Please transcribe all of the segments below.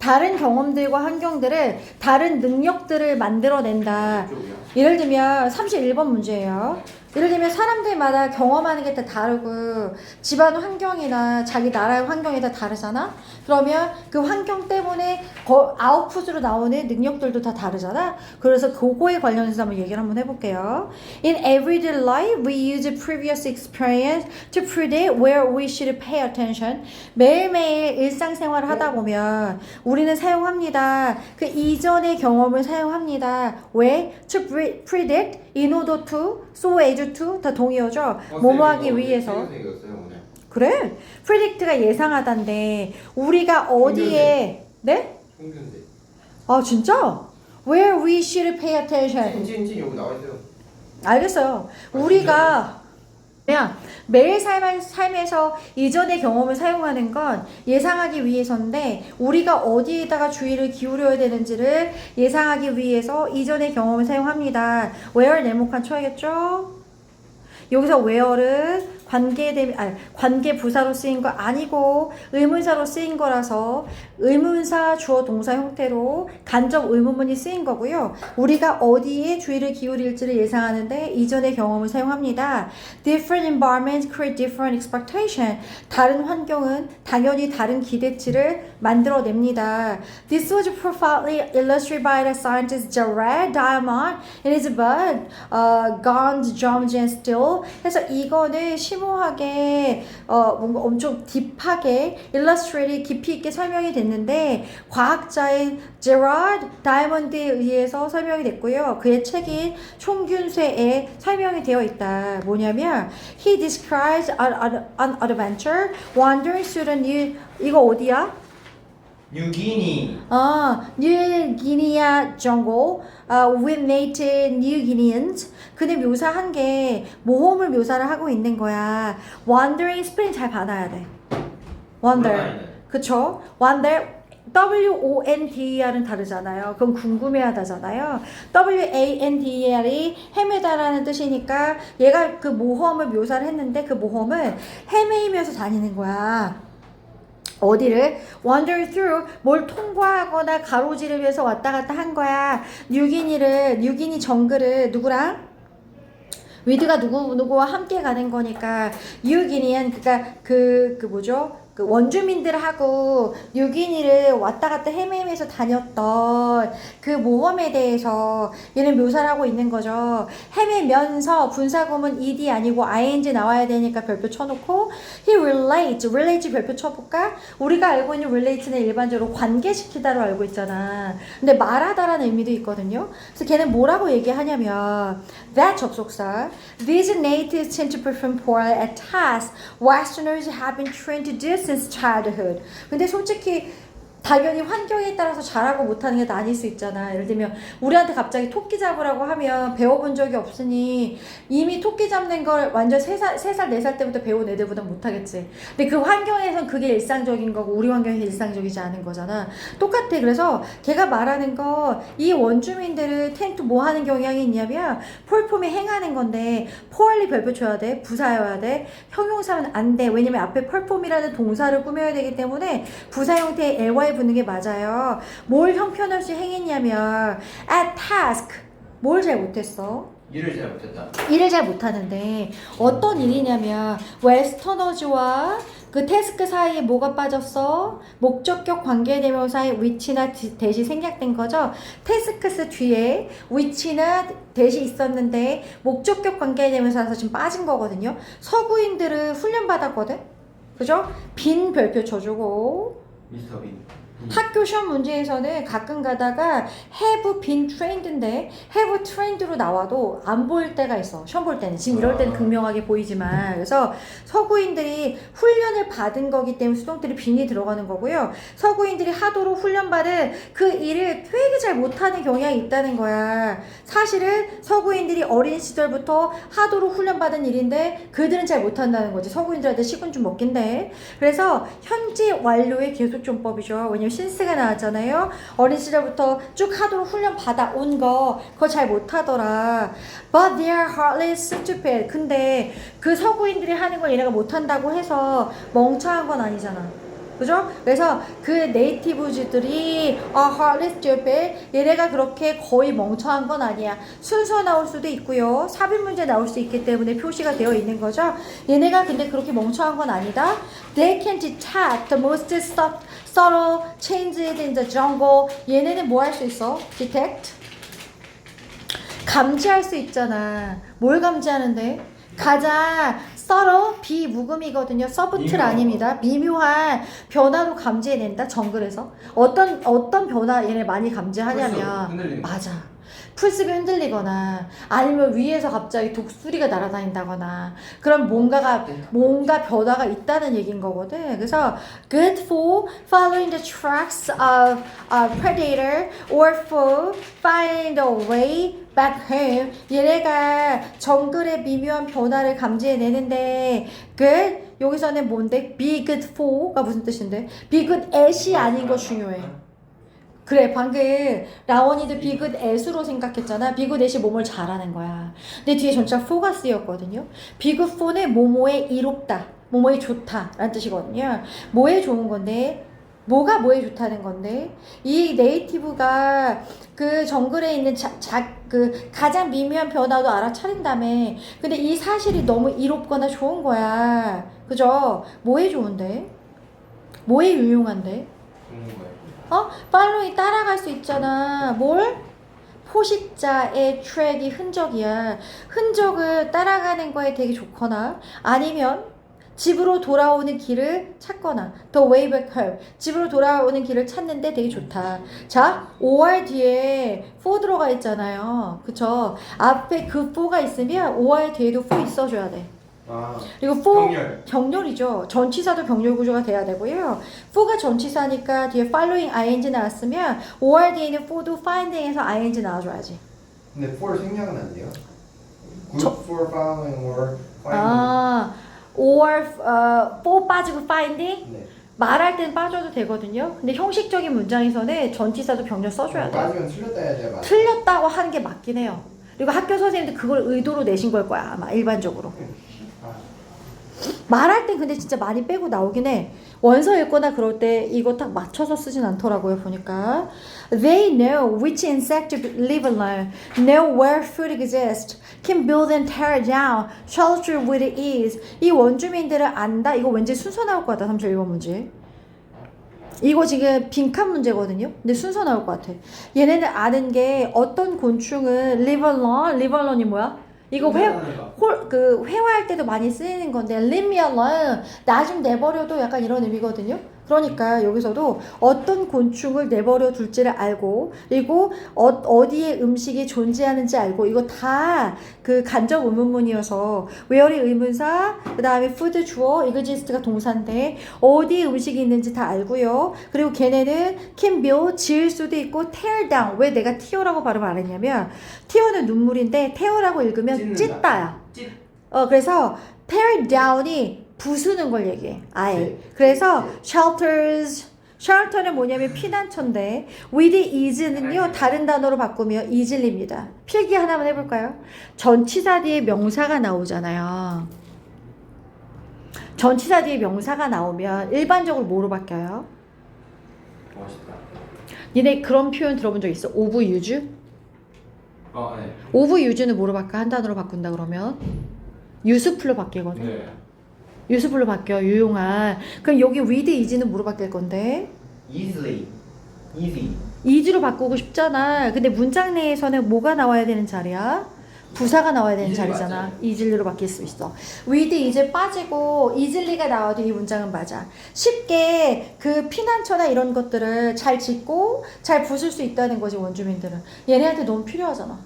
다른 경험들과 환경들을 다른 능력들을 만들어낸다. 예를 들면 31번 문제예요. 예를 들면 사람들마다 경험하는 게 다 다르고 집안 환경이나 자기 나라의 환경이 다 다르잖아. 그러면 그 환경 때문에 거- 아웃풋으로 나오는 능력들도 다 다르잖아. 그래서 그거에 관련해서 한번 얘기를 한번 해볼게요. In everyday life, we use previous experience to predict where we should pay attention. 매일매일 일상생활을 하다 보면 우리는 사용합니다. 그 이전의 경험을 사용합니다. 왜? To pre- predict, in order to, so as to 다 동의어죠. 뭐뭐 하기 위해서. 생겼어요 오늘. 그래. predict가 예상하다인데 우리가 어디에 네? 평균대. 아 진짜? Where we should pay attention. 찐찐찐 여기 나와 있어요. 알겠어요. 우리가 그냥 매일 삶, 삶에서 이전의 경험을 사용하는 건 예상하기 위해서인데 우리가 어디에다가 주의를 기울여야 되는지를 예상하기 위해서 이전의 경험을 사용합니다. where 네모칸 쳐야겠죠? 여기서 where는 관계 대 아니, 관계 부사로 쓰인 거 아니고 의문사로 쓰인 거라서 의문사 주어 동사 형태로 간접 의문문이 쓰인 거고요. 우리가 어디에 주의를 기울일지를 예상하는데 이전의 경험을 사용합니다. Different environments create different expectation. 다른 환경은 당연히 다른 기대치를 만들어냅니다. This was profoundly illustrated by the scientist Jared Diamond in his book uh, Guns, Drums and Steel. 그래서 이거는 심오하게 어, 뭔가 엄청 딥하게 illustrated 깊이 있게 설명이 됐는데 과학자인 제라드 다이먼드에 의해서 설명이 됐고요. 그의 책인 총균쇠에 설명이 되어 있다. 뭐냐면 he describes an, an adventure wandering through the new 이거 어디야? 뉴기니. 아, 뉴기니아 jungle 아, with native New Guineans. 그는 묘사한 게 모험을 묘사를 하고 있는 거야. Wandering 스펠링 잘 받아야 돼. Wander. 그쵸? Wander. W-O-N-D-E-R은 다르잖아요. 그건 궁금해하다잖아요. W-A-N-D-E-R이 헤매다라는 뜻이니까 얘가 그 모험을 묘사를 했는데 그 모험을 헤매이면서 다니는 거야. 어디를 wander through 뭘 통과하거나 가로지르면서 왔다 갔다 한 거야. 뉴기니를 뉴기니 정글을 누구랑 위드가 누구 누구와 함께 가는 거니까 뉴기니안 그니까 그 그 뭐죠? 그 원주민들하고 뉴기니를 왔다 갔다 헤매면서 다녔던 그 모험에 대해서 얘는 묘사를 하고 있는 거죠. 헤매면서 분사구문 ed 아니고 ing 나와야 되니까 별표 쳐놓고 he relates relate 별표 쳐볼까? 우리가 알고 있는 relate는 일반적으로 관계시키다로 알고 있잖아. 근데 말하다라는 의미도 있거든요. 그래서 걔는 뭐라고 얘기하냐면 that 접속사 these natives tend to perform poorly at tasks Westerners have been trained to do since childhood. 근데 솔직히 당연히 환경에 따라서 잘하고 못하는 게 나뉠 수 있잖아. 예를 들면 우리한테 갑자기 토끼 잡으라고 하면 배워본 적이 없으니 이미 토끼 잡는 걸 완전 3살, 3살, 4살 때부터 배운 애들보다 못하겠지. 근데 그 환경에선 그게 일상적인 거고 우리 환경에서 일상적이지 않은 거잖아. 똑같아. 그래서 걔가 말하는 거 이 원주민들을 텐트 뭐 하는 경향이 있냐면 폴폼이 행하는 건데 포얼리 별표 줘야 돼. 부사여야 돼. 형용사는 안 돼. 왜냐면 앞에 펄폼이라는 동사를 꾸며야 되기 때문에 부사 형태의 ly 붙는 게 맞아요. 뭘 형편없이 행했냐면 at task 뭘 잘 못했어? 일을 잘 못했다. 일을 잘 못하는데 어떤 일이냐면 웨스터너즈와 그 태스크 사이에 뭐가 빠졌어? 목적격 관계대명사의 위치나 디- 대시 생략된 거죠. 태스크스 뒤에 위치나 대시 있었는데 목적격 관계대명사에서 지금 빠진 거거든요. 서구인들은 훈련 받았거든. 그죠? 빈 별표 쳐주고 미스터 빈. 학교 시험 문제에서는 가끔 가다가 have been trained인데 have trained로 나와도 안 보일 때가 있어. 시험 볼 때는. 지금 이럴 때는 아. 극명하게 보이지만. 그래서 서구인들이 훈련을 받은 거기 때문에 수동들이 빈이 들어가는 거고요. 서구인들이 하도록 훈련받은 그 일을 되게 잘 못하는 경향이 있다는 거야. 사실은 서구인들이 어린 시절부터 하도록 훈련받은 일인데 그들은 잘 못한다는 거지. 서구인들한테 식은 좀 먹긴데. 그래서 현재 완료의 계속존법이죠. 왜냐면 신스가 나왔잖아요. 어린 시절부터 쭉 하도록 훈련 받아온 거 그거 잘 못하더라. But they are hardly stupid. 근데 그 서구인들이 하는 걸 얘네가 못한다고 해서 멍청한 건 아니잖아. 그죠? 그래서 그 네이티브즈들이 아 hardly stupid 얘네가 그렇게 거의 멍청한 건 아니야 순서 나올 수도 있고요 삽입 문제 나올 수 있기 때문에 표시가 되어 있는 거죠 얘네가 근데 그렇게 멍청한 건 아니다 they can detect the most subtle changes in the jungle 얘네는 뭐 할 수 있어? detect 감지할 수 있잖아. 뭘 감지하는데? 가장 썰어 비무금이거든요. 서브틀 아닙니다. 미묘한 변화도 감지해낸다. 정글에서 어떤 어떤 변화 얘네 많이 감지하냐면. 맞아. 풀숲이 흔들리거나 아니면 위에서 갑자기 독수리가 날아다닌다거나 그럼 뭔가가 뭔가 변화가 있다는 얘기인 거거든. 그래서 good for following the tracks of a predator or for finding the way back home. 얘네가 정글의 미묘한 변화를 감지해내는데 good 여기서는 뭔데? be good for가 무슨 뜻인데? be good at이 아닌 거 중요해. 그래 방금 라원이도 비굿 애수로 생각했잖아. 비굿 애이 뭐뭘 잘하는 거야. 근데 뒤에 전체가 포가 쓰였거든요. 비굿 포는 뭐뭐에 이롭다 뭐뭐에 좋다 라는 뜻이거든요. 뭐에 좋은 건데? 뭐가 뭐에 좋다는 건데? 이 네이티브가 그 정글에 있는 자, 자, 그 가장 미묘한 변화도 알아차린다며 근데 이 사실이 너무 이롭거나 좋은 거야. 그죠? 뭐에 좋은데? 뭐에 유용한데? 좋은 거예요. 어? 팔로이 따라갈 수 있잖아. 뭘? 포식자의 트랙이 흔적이야. 흔적을 따라가는 거에 되게 좋거나 아니면 집으로 돌아오는 길을 찾거나 The way back home 집으로 돌아오는 길을 찾는데 되게 좋다. 자, 5월 뒤에 4 들어가 있잖아요. 그쵸? 앞에 그 4가 있으면 5월 뒤에도 4 있어줘야 돼. 아, 그리고 4 병렬. 병렬이죠. 전치사도 병렬 구조가 돼야 되고요. for가 전치사니까 뒤에 following ing 나왔으면 5월 뒤에는 for도 finding에서 ing 나와줘야지. 근데 for 생략은 안 돼요? Good 저- for following or finding. 아, 5월 어, for 빠지고 finding 네. 말할 땐 빠져도 되거든요. 근데 형식적인 문장에서는 전치사도 병렬 써줘야 돼. 빠지면 틀렸다 해야 돼요. 맞아요. 틀렸다고 하는 게 맞긴 해요. 그리고 학교 선생님들 그걸 의도로 내신 걸 거야 아마 일반적으로. 아, 말할 땐 근데 진짜 많이 빼고 나오긴 해. 원서 읽거나 그럴 때 이거 딱 맞춰서 쓰진 않더라고요, 보니까. They know which insect to live alone, know where food exists, can build and tear down, shelter with ease. 이 원주민들을 안다? 이거 왠지 순서 나올 것 같다, 31번 문제. 이거 지금 빈칸 문제거든요. 근데 순서 나올 것 같아. 얘네는 아는 게 어떤 곤충은 live alone, live alone이 뭐야? 이거 회, 홀, 그 회화할 때도 많이 쓰이는 건데 leave me alone 나 좀 내버려도 약간 이런 의미거든요. 그러니까 여기서도 어떤 곤충을 내버려 둘지를 알고 그리고 어, 어디에 음식이 존재하는지 알고 이거 다 그 간접 의문문이어서 where이 의문사 그 다음에 food 주어 exist가 동사인데 어디에 음식이 있는지 다 알고요. 그리고 걔네는 can build 지을 수도 있고 tear down 왜 내가 tear라고 발음 안 했냐면 tear는 눈물인데 tear라고 읽으면 찢는다. 찢다야. 찢. 어 그래서 tear down이 부수는 걸 얘기해. 아예. 네. 그래서 shelters shelter는 뭐냐면 피난처인데 with ease는요 다른 단어로 바꾸면 easily,입니다. 필기 하나만 해볼까요? 전치사 뒤에 명사가 나오잖아요. 전치사 뒤에 명사가 나오면 일반적으로 뭐로 바뀌어요? 멋있다. 니네 그런 표현 들어본 적 있어? 오브 유즈? 어, 네. 오브 유즈는 뭐로 바꿔? 한 단어로 바꾼다 그러면 유스풀로 바뀌거든. 네. 유스풀로 바뀌어 유용한. 그럼 여기 with is는 뭐로 바뀔 건데? Easily. Easy. 이지로 바꾸고 싶잖아. 근데 문장 내에서는 뭐가 나와야 되는 자리야? 부사가 나와야 되는 easily 자리잖아. 맞아요. 이질리로 바뀔 수 있어. with 이제 빠지고 이질리가 나와도 이 문장은 맞아. 쉽게 그 피난처나 이런 것들을 잘 짓고 잘 부술 수 있다는 거지 원주민들은. 얘네한테 너무 필요하잖아.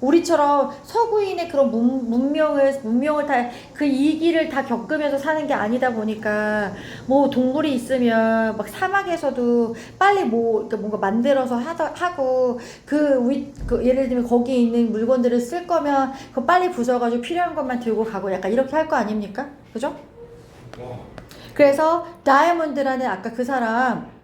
우리처럼 서구인의 그런 문, 문명을 문명을 다 그 이기를 다 겪으면서 사는 게 아니다 보니까 뭐 동물이 있으면 막 사막에서도 빨리 뭐 이렇게 뭔가 만들어서 하다 하고 그, 위, 그 예를 들면 거기에 있는 물건들을 쓸 거면 그 빨리 부숴가지고 필요한 것만 들고 가고 약간 이렇게 할 거 아닙니까? 그죠? 와. 그래서 다이아몬드라는 아까 그 사람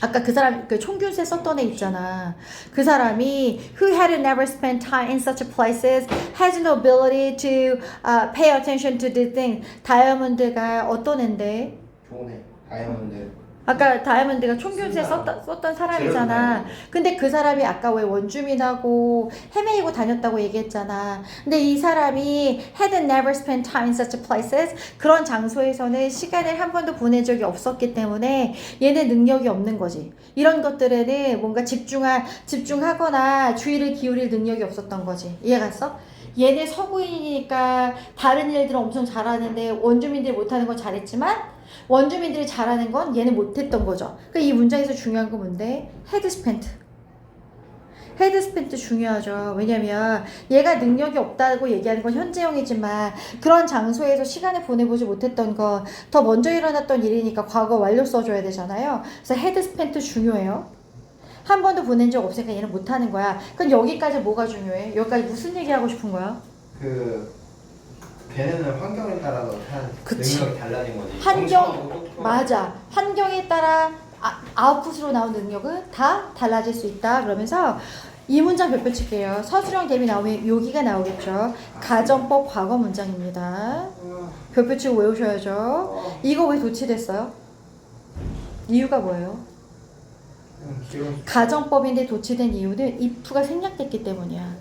아까 그 사람 그 총균세 썼던 애 있잖아. 그 사람이 who had never spent time in such places has no ability to uh, pay attention to the thing. 다이아몬드가 어떤 앤데? 좋네. 다이아몬드 아까 다이아몬드가 사람. 썼던, 썼던 사람이잖아. 근데 그 사람이 아까 왜 원주민하고 헤매이고 다녔다고 얘기했잖아. 근데 이 사람이 had never spent time in such places. 그런 장소에서는 시간을 한 번도 보낸 적이 없었기 때문에 얘는 능력이 없는 거지. 이런 것들에는 뭔가 집중하, 집중하거나 주의를 기울일 능력이 없었던 거지. 이해 갔어? 얘네 서구인이니까 다른 일들은 엄청 잘하는데 원주민들이 못하는 건 잘했지만 원주민들이 잘하는 건 얘는 못했던 거죠. 그러니까 이 문장에서 중요한 건 뭔데? 헤드 스펜트. 헤드 스펜트 중요하죠. 왜냐면 얘가 능력이 없다고 얘기하는 건 현재형이지만 그런 장소에서 시간을 보내보지 못했던 건 더 먼저 일어났던 일이니까 과거 완료 써줘야 되잖아요. 그래서 헤드 스펜트 중요해요. 한 번도 보낸 적 없으니까 얘는 못하는 거야. 그럼 여기까지 뭐가 중요해? 여기까지 무슨 얘기하고 싶은 거야? 그 걔네는 환경에 따라서 한 그치. 능력이 달라진 거지 환경-. 맞아. 환경에 따라 아, 아웃풋으로 나온 능력은 다 달라질 수 있다. 그러면서 이 문장 별표 칠게요. 서술형 대비 나오면 여기가 나오겠죠. 가정법 과거 문장입니다. 어, 별표 치고 외우셔야죠. 어, 이거 왜 도치됐어요? 이유가 뭐예요? 음, 가정법인데 도치된 이유는 if가 생략됐기 때문이야.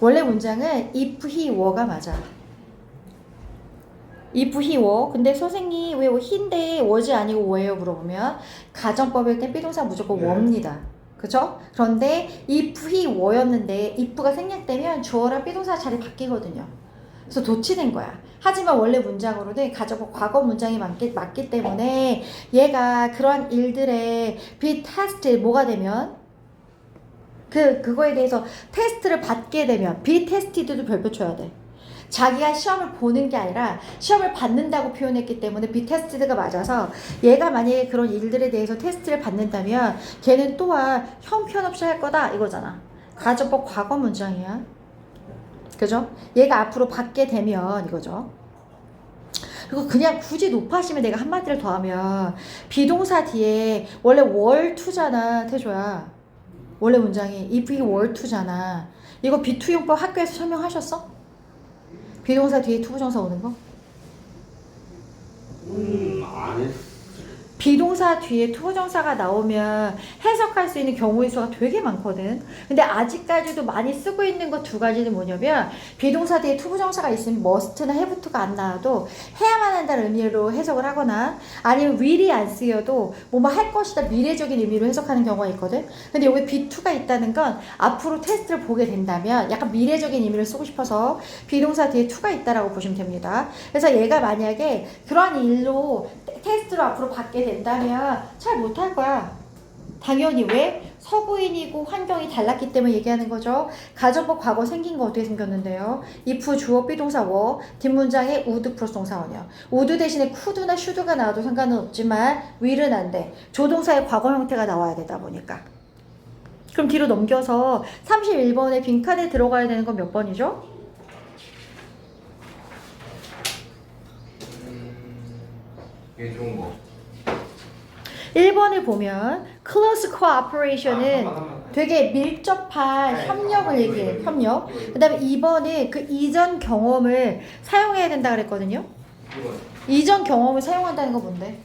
원래 문장은 if, he, were가 맞아. He, were. 근데 선생님 왜 he인데 was 아니고 were요 물어보면 가정법일 땐 비동사 무조건 네. were입니다. 그죠? 그런데 if, he, were였는데 if가 생략되면 주어랑 비동사 자리 바뀌거든요. 그래서 도치된 거야. 하지만 원래 문장으로는 가정법 과거 문장이 맞기, 맞기 때문에 얘가 그러한 일들에 be tested 뭐가 되면 그 그거에 대해서 테스트를 받게 되면 be tested도 별표 쳐야 돼. 자기가 시험을 보는 게 아니라 시험을 받는다고 표현했기 때문에 tested가 맞아서 얘가 만약에 그런 일들에 대해서 테스트를 받는다면 걔는 또한 형편없이 할 거다 이거잖아. 가정법 과거 문장이야. 그죠? 얘가 앞으로 받게 되면 이거죠. 그리고 그냥 굳이 높아지면 내가 한마디를 더 하면 비동사 뒤에 원래 월 투잖아 태조야. 원래 문장이 if to잖아. 이거 비투용법 학교에서 설명하셨어? 비동사 뒤에 투부정사 오는 거? 음 안 했어 비동사 뒤에 투부정사가 나오면 해석할 수 있는 경우의 수가 되게 많거든. 근데 아직까지도 많이 쓰고 있는 것 두 가지는 뭐냐면 비동사 뒤에 투부정사가 있으면 must나 haveto가 안 나와도 해야만 한다는 의미로 해석을 하거나 아니면 will이 안 쓰여도 뭐뭐 할 것이다 미래적인 의미로 해석하는 경우가 있거든. 근데 여기 be2가 있다는 건 앞으로 테스트를 보게 된다면 약간 미래적인 의미를 쓰고 싶어서 비동사 뒤에 to가 있다라고 보시면 됩니다. 그래서 얘가 만약에 그러한 일로 테- 테스트로 앞으로 받게 된다면 잘 못할 거야. 당연히 왜? 서구인이고 환경이 달랐기 때문에 얘기하는 거죠. 가정법 과거 생긴 거 어떻게 생겼는데요? if 주어 비동사 were 뒷문장에 would 플러스 동사원이요. would 대신에 could나 should가 나와도 상관은 없지만 will은 안 돼. 조동사의 과거 형태가 나와야 되다 보니까. 그럼 뒤로 넘겨서 31번에 빈칸에 들어가야 되는 건 몇 번이죠? 이게 좋은 거 1번을 보면 close cooperation은 아, 한 번, 한 번. 되게 밀접한 네, 협력을 이거, 얘기해. 이거, 협력. 이거, 이거. 그다음에 2번은 그 이전 경험을 사용해야 된다 그랬거든요. 이거 이전 경험을 사용한다는 건 뭔데?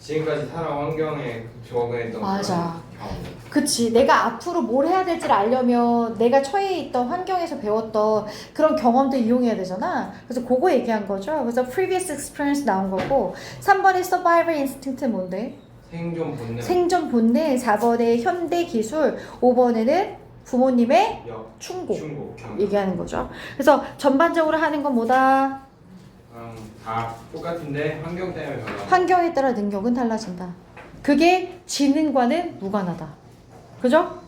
지금까지 살아온 환경에 적응했던 맞아. 경험. 그치. 내가 앞으로 뭘 해야 될지를 알려면 내가 처해 있던 환경에서 배웠던 그런 경험도 이용해야 되잖아. 그래서 그거 얘기한 거죠. 그래서 previous experience 나온 거고 3번의 survival instinct는 뭔데? 생존 본능 생존 본능, 4번의 현대 기술, 5번에는 부모님의 역 충고 충고 얘기하는 거죠. 그래서 전반적으로 하는 건 뭐다? 음, 다 똑같은데 환경 때문에 변화 환경에 따라 능력은 달라진다. 그게 지능과는 무관하다. 그죠?